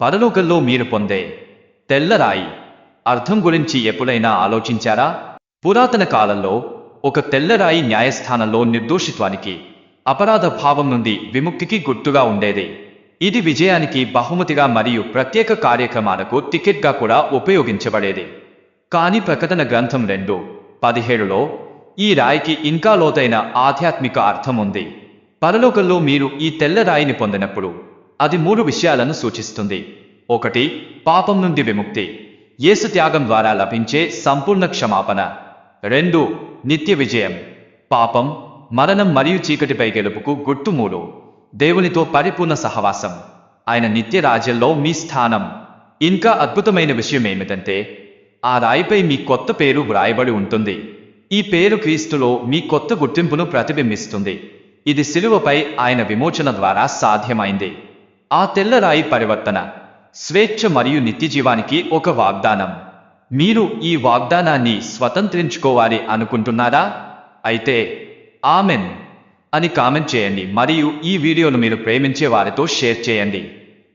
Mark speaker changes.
Speaker 1: పరలోకంలో మీరు పొందే తెల్లరాయి అర్థం గురించి ఎప్పుడైనా ఆలోచించారా? పురాతన కాలంలో ఒక తెల్లరాయి న్యాయస్థానంలో నిర్దోషిత్వానికి అపరాధ భావం నుండి విముక్తికి గుర్తుగా ఉండేది. ఇది విజయానికి బహుమతిగా మరియు ప్రత్యేక కార్యక్రమాలకు టికెట్గా కూడా ఉపయోగించబడేది. కానీ ప్రకటన గ్రంథం రెండు పదిహేడులో ఈ రాయికి ఇంకా లోతైన ఆధ్యాత్మిక అర్థం ఉంది. పరలోకంలో మీరు ఈ తెల్లరాయిని పొందినప్పుడు అది మూడు విషయాలను సూచిస్తుంది. ఒకటి పాపం నుండి విముక్తి. యేసు త్యాగం ద్వారా లభించే సంపూర్ణ క్షమాపణ. రెండు నిత్య విజయం. పాపం మరణం మరియు చీకటిపై గెలుపుకు గుర్తు మూడు దేవునితో పరిపూర్ణ సహవాసం. ఆయన నిత్య రాజ్యంలో మీ స్థానం. ఇంకా అద్భుతమైన విషయం ఏమిటంటే ఆ రాయిపై మీ కొత్త పేరు వ్రాయబడి ఉంటుంది. ఈ పేరు క్రీస్తులో మీ కొత్త గుర్తింపును ప్రతిబింబిస్తుంది. ఇది శిలువపై ఆయన విమోచన ద్వారా సాధ్యమైంది. ఆ తెల్లరాయి పరివర్తన స్వేచ్ఛ మరియు నిత్యజీవానికి ఒక వాగ్దానం. మీరు ఈ వాగ్దానాన్ని స్వతంత్రించుకోవాలి అనుకుంటున్నారా? అయితే ఆమెన్ అని కామెంట్ చేయండి మరియు ఈ వీడియోను మీరు ప్రేమించే వారితో షేర్ చేయండి.